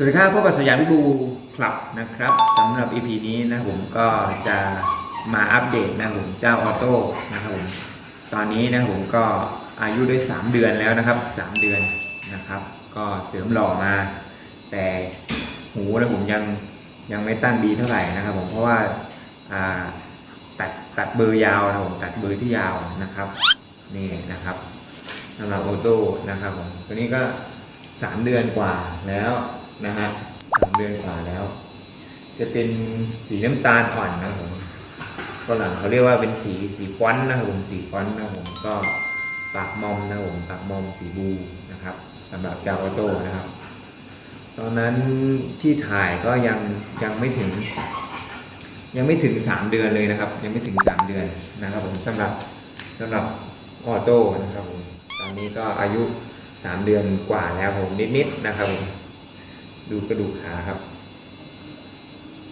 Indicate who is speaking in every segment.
Speaker 1: สวัสดีครับพบกับสยามบูคลับนะครับสำหรับ EP นี้นะผมก็จะมาอัปเดตนะผมเจ้าออโต้นะครับผมตอนนี้นะผมก็อายุได้ 3 เดือนแล้วนะครับ 3 เดือนนะครับ ก็เสริมหล่อมา แต่หูนะผมยังยังไม่ตั้งดีเท่าไหร่นะครับผมเพราะว่าอ่าตัดตัดเบอร์ยาวนะผมตัดเบอร์ที่ยาวนะครับนี่นะครับสำหรับออโต้นะครับผมตัวนี้ก็ 3 เดือนกว่าแล้ว นะฮะสามเดือนกว่าแล้ว จะเป็นสีน้ำตาลอ่อนนะผมฝรั่งเขาเรียกว่าเป็นสีสีฟอนต์นะครับผมสีฟอนต์นะผมก็ปากมอมนะผมปากมอมสีบูนะครับสำหรับจาออโตนะครับ ตอนนั้นที่ถ่ายก็ยังยังไม่ถึง ยังไม่ถึง 3 เดือนเลยนะครับ ยังไม่ถึง 3 เดือนนะครับผมสำหรับสำหรับออโต้นะครับผมตอนนี้ก็อายุ 3 เดือนกว่าแล้วผมนิดๆนะครับผม ดูกระดูกขาครับ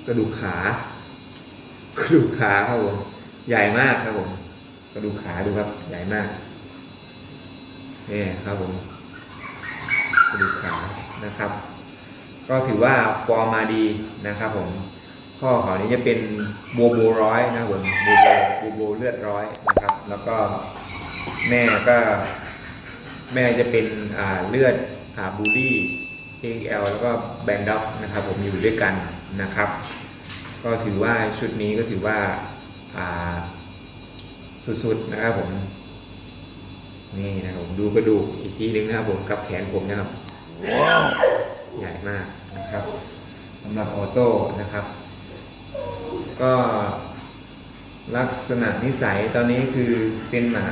Speaker 1: กระดูกขากระดูกขาครับผมใหญ่มากครับผม กระดูกขาดูครับ ใหญ่มากนี่ครับผมกระดูกขานะครับ ก็ถือว่าฟอร์มมาดีนะครับผมข้อเขานี้จะเป็นโบโบร้อยนะครับผมโบโบโบโบเลือดร้อยนะครับ แล้วก็แม่ก็แม่จะเป็นเลือดอ่าบูลี่ AL แล้วก็แบนด็อกนะครับผมอยู่ด้วยกันนะครับ ก็ถือว่าชุดนี้ก็ถือว่าอ่าสุดๆนะครับผมนี่นะครับผมดูกระดูกอีกทีนึงนะครับผมกับแขนผมนะครับใหญ่มากนะครับสำหรับออโต้นะครับ ก็ลักษณะนิสัยตอนนี้คือเป็นหมา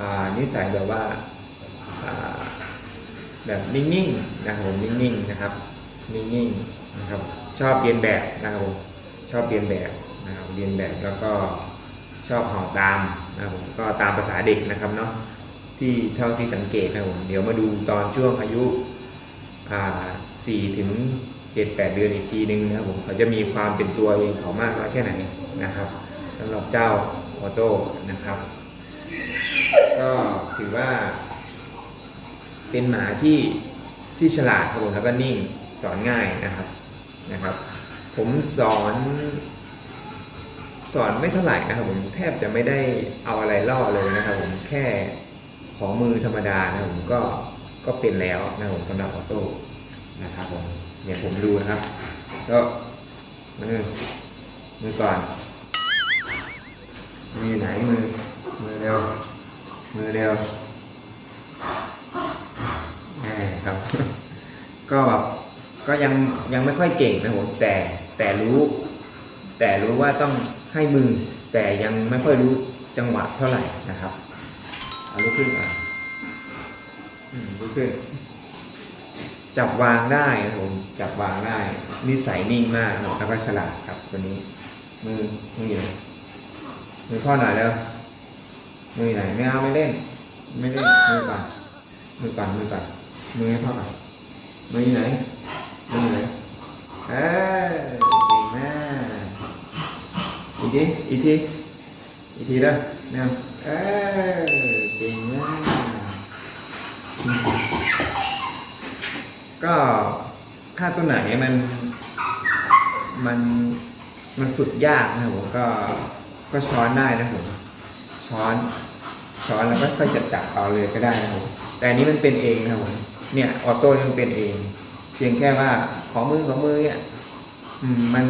Speaker 1: อ่านิสัยแบบว่าอ่า แบบนิ่งๆนะครับผมนิ่งๆนะครับนิ่งๆนะครับ ชอบเรียนแบบนะครับผมชอบเรียนแบบนะครับเรียนแบบแล้วก็ชอบห่าตามนะครับผมก็ตามภาษาเด็กนะครับเนาะที่เท่าที่สังเกตนะครับผมเดี๋ยวมาดูตอนช่วงอายุอ่าสี่ถึงเจ็ดแปดเดือนอีกทีนึงนะครับผมเขาจะมีความเป็นตัวเองเขามากน้อยแค่ไหนนะครับสำหรับเจ้าออโต้นะครับ ก็ถือว่า เป็นหมาที่ที่ฉลาดครับผมแล้วก็นิ่งสอนง่ายนะครับนะครับ ผมสอนสอนไม่เท่าไหร่นะครับผมแทบจะไม่ได้เอาอะไรล่อเลยนะครับผมแค่ขอมือธรรมดานะครับผมก็ก็เป็นแล้วนะครับผมสำหรับออโต้นะครับผมเนี่ยผมดูนะครับก็มือมือก่อนมือไหนมือมือเร็วมือเร็ว แหมครับ ก็แบบก็ยังยังไม่ค่อยเก่งนะผมแต่แต่รู้ แต่รู้ว่าต้องให้มือ แต่ยังไม่ค่อยรู้จังหวะเท่าไหร่นะครับเอาลุกขึ้นอะลุกขึ้น จับวางได้นะผมจับวางได้ นิสัยนิ่งมากนะแล้วก็ฉลาดครับตัวนี้ มือมืออยู่ไหนมือพ่อหน่อยแล้วมือไหนไม่เอาไม่เล่น ไม่เล่นมือก่อนมือก่อนมือก่อนมือให้พ่อก่อน มืออยู่ไหนมืออยู่ไหนเออเก่งมากอีกทีอีกทีอีกทีเด้อเนี่ยเออเก่งมากก็ถ้าตัวไหนมันมันมันฝึกยากนะผมก็ก็ช้อนได้นะผมช้อนช้อนแล้วก็ค่อยจับจับเอาเลยก็ได้นะผมแต่อันนี้มันเป็นเองนะผม เนี่ยออโต้นี่มันเป็นเอง เพียงแค่ว่าขอมือขอมือเนี่ยมัน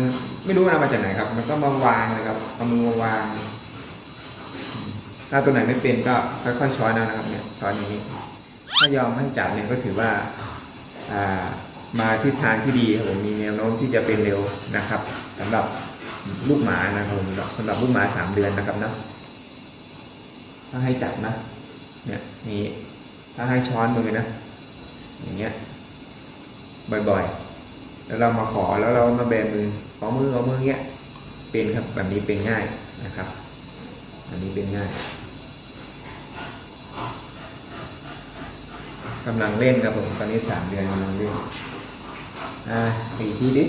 Speaker 1: ไม่รู้มันมาจากไหนครับ มันก็มาวางนะครับเอามือมาวาง ถ้าตัวไหนไม่เป็นก็ค่อยๆช้อนเอานะครับ เนี่ยช้อนนี้ ถ้ายอมให้จับเนี่ยก็ถือว่าอ่ามาทิศทางที่ดีครับผมมีแนวโน้มที่จะเป็นเร็วนะครับสำหรับลูกหมานะครับผมสำหรับลูกหมาสามเดือนนะครับนะถ้าให้จับนะ เนี่ยนี่ถ้าให้ช้อนมือนะ อย่างเงี้ยบ่อยๆ แล้วเรามาขอแล้วเรามาแบมือขอมือขอมือเงี้ยเป็นครับแบบนี้เป็นง่ายนะครับอันนี้เป็นง่ายกำลังเล่นครับผมตอนนี้สามเดือนกำลังเล่นอ่าสี่ทีดิ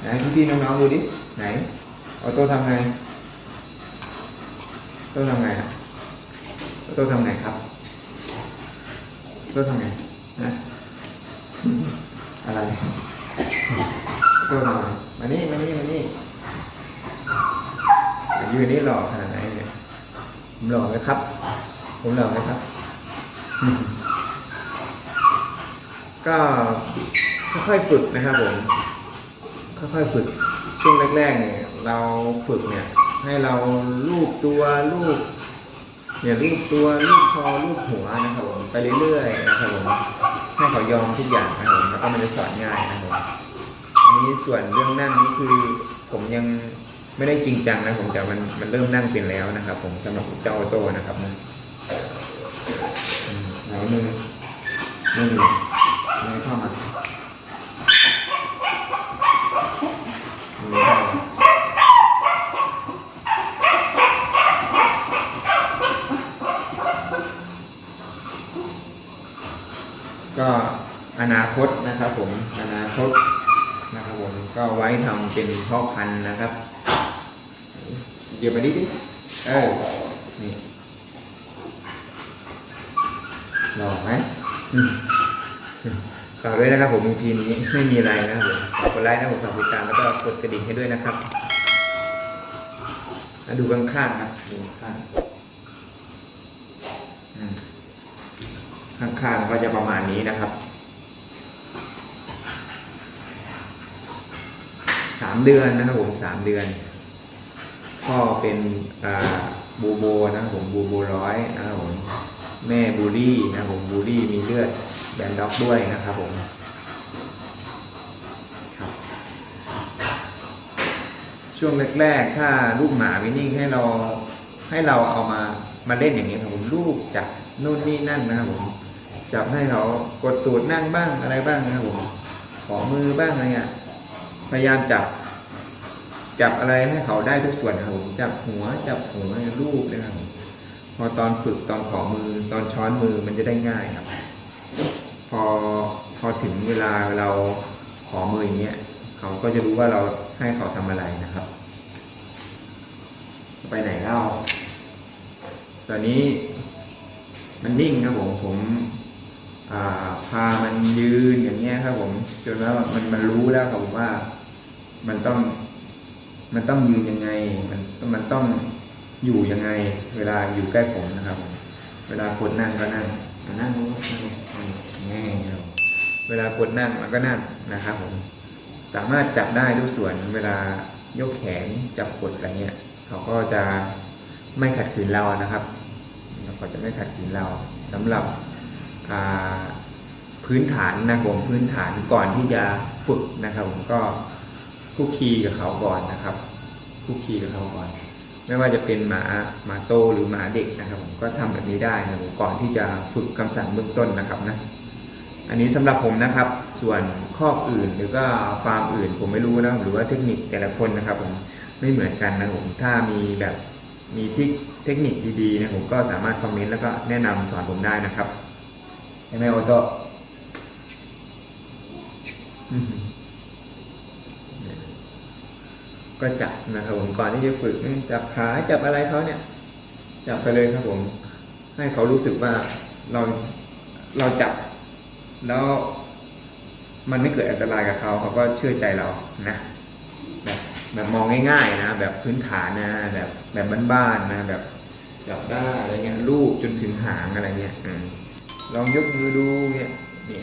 Speaker 1: ไหนพี่ๆน้องๆดูดิไหนออโต้ทำไงโต้ทำไงอะตัวทำไงครับตัวทำไง นะอะไรตัวหน่อยมานี่มานี่มานี่ยืนนี่หล่อขนาดไหนเนี่ยผมหล่อไหมครับ ผมหล่อไหมครับ ก็ค่อยๆฝึกนะครับผม ค่อยๆฝึก ช่วงแรกๆเนี่ย เราฝึกเนี่ย ให้เราลูบตัวลูบเนี่ยลูบตัวลูบคอลูบหัวนะครับผมไปเรื่อยๆนะครับผม ให้เขายอมทุกอย่างนะครับผมแล้วก็มันจะสอนง่ายนะครับผมอันนี้ส่วนเรื่องนั่งนี่คือผมยังไม่ได้จริงจังนะผมแต่มันมันเริ่มนั่งเป็นแล้วนะครับ ผมสำหรับเจ้าโตนะครับนะมไหนมือมือมือเข้ามามือเข้ามา ก็อนาคตนะครับผมอนาคตนะครับผมก็ไว้ทำเป็นพ่อพันธุ์นะครับ เดี๋ยวไปดิสิเออนี่หล่อไหมฝากด้วยนะครับผม EP นี้ไม่มีอะไรนะครับผมฝากกดไลค์นะผมฝากติดตามแล้วก็กดกระดิ่งให้ด้วยนะครับดูข้างๆครับดูข้างอืม ข้างๆก็จะประมาณนี้นะครับสามเดือนนะครับผมสามเดือนพ่อเป็นบูโบนะครับผมบูโบร้อยนะครับผมแม่บูรี่นะครับผมบูรี่มีเลือดแบนด็อกด้วยนะครับผมครับช่วงแรกๆ ถ้าลูกหมาวินิ่งให้เราให้เราเอามามาเล่นอย่างนี้ครับผมลูกจับนู่นนี่นั่นนะครับผม จับให้เขากดตูดนั่งบ้างอะไรบ้างนะครับผมขอมือบ้างอะไรเงี้ยพยายามจับ จับอะไรให้เขาได้ทุกส่วนนะครับผมจับหัวจับหัวลูกนะครับผมพอตอนฝึกตอนขอมือตอนช้อนมือมันจะได้ง่ายครับ พอพอถึงเวลาเราขอมืออย่างเงี้ยเขาก็จะรู้ว่าเราให้เขาทำอะไรนะครับ ไปไหนเล่าตอนนี้มันนิ่งครับผมผม พามันยืนอย่างเงี้ยครับผมจนแล้วมันมันรู้แล้วครับผมว่ามันต้อง มันต้องยืนยังไง มันมันต้องอยู่ยังไง เวลาอยู่ใกล้ผมนะครับผมเวลากดนั่งก็นั่งนั่งงนั่งง่ายครับเวลากดนั่งมันก็นั่งนะครับผมสามารถจับได้ทุกส่วนเวลายกแขนจับกดอะไรเงี้ยเขาก็จะไม่ขัดขืนเรานะครับแล้วก็จะไม่ขัดขืนเราสำหรับ พื้นฐานนะครับผมพื้นฐานก่อนที่จะฝึกนะครับ ผมก็คุกคีกับเขาก่อนนะครับคุกคีกับเขาก่อน ไม่ว่าจะเป็นหมาหมาโตหรือหมาเด็กนะครับผมก็ทำแบบนี้ได้นะผมก่อนที่จะฝึกคำสั่งเบื้องต้นนะครับนะอันนี้สำหรับผมนะครับ ส่วนคออื่นหรือก็ฟาร์มอื่น ผมไม่รู้นะหรือว่าเทคนิคแต่ละคนนะครับ ผมไม่เหมือนกันนะผมถ้ามีแบบมีทิคเทคนิคดีๆนะผมก็สามารถคอมเมนต์แล้วก็แนะนำสอนผมได้นะครับ ใช่ไหมโอโตะก็จับนะครับผมก่อนที่จะฝึกจับขาจับอะไรเขาเนี่ย จับไปเลยครับผม ให้เขารู้สึกว่าเราเราจับ แล้วมันไม่เกิดอันตรายกับเขาเขาก็เชื่อใจเรานะแบบแบบมองง่ายๆนะแบบพื้นฐานนะแบบแบบบ้านๆนะแบบจับได้อะไรเงี้ยลูบจนถึงหางอะไรเงี้ยอืม ลองยกมือดูเงี้ยนี่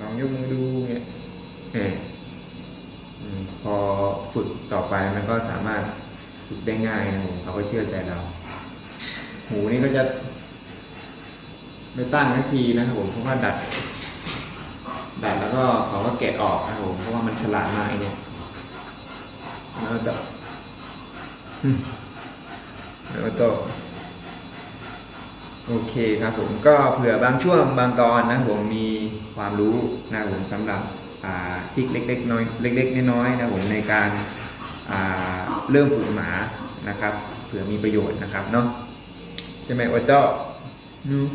Speaker 1: ลองยกมือดูเงี้ยอพอฝึกต่อไปมันก็สามารถฝึกได้ง่ายนะผมเขาก็เชื่อใจเรา หูนี่ก็จะไม่ตั้งทันทีนะครับผมเพราะว่าดัด ดัดแล้วก็เขาก็แกะออกนะครับผมเพราะว่ามันฉลาดมากไอ้เนี่ยแล้วต่อแล้วต่อ โอเคครับผมก็เผื่อบางช่วงบางตอนนะผมมีความรู้นะผมสำหรับอ่าทริกเล็กๆน้อยเล็กๆน้อยๆนะผมในการาเริ่มฝึกหมานะครับเผื่อมีประโยชน์นะครับเนาะใช่ไหมโอโต้อืม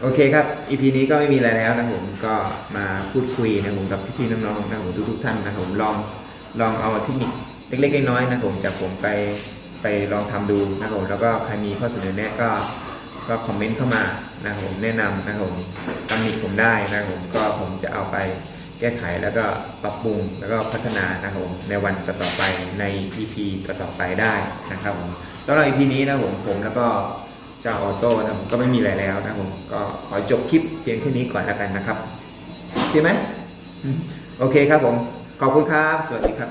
Speaker 1: โอเคครับ EP นี้ก็ไม่มีอะไรแล้วนะผมก็มาพูดคุยนะผมกับพี่ๆน้องๆนะผมทุกๆท่านนะผมลองลองเอาเทคนิคเล็กๆน้อยๆนะผมจากผมไป ไปลองทำดูนะผมแล้วก็ใครมีข้อเสนอแนะก็ก็คอมเมนต์เข้ามานะผมแนะนำนะผมตำหนิผมได้นะครับผมก็ผมจะเอาไปแก้ไขแล้วก็ปรับปรุงแล้วก็พัฒนานะครับผมในวันต่อๆไปใน EP ต่อๆไปได้นะครับผมสำหรับ EP นี้นะครับผมผมแล้วก็เจ้าออโต้นะผมก็ไม่มีอะไรแล้วนะครับผมก็ขอจบคลิปเพียงแค่นี้ก่อนแล้วกันนะครับโอเคไหมโอเคครับผมขอบคุณครับ สวัสดีครับ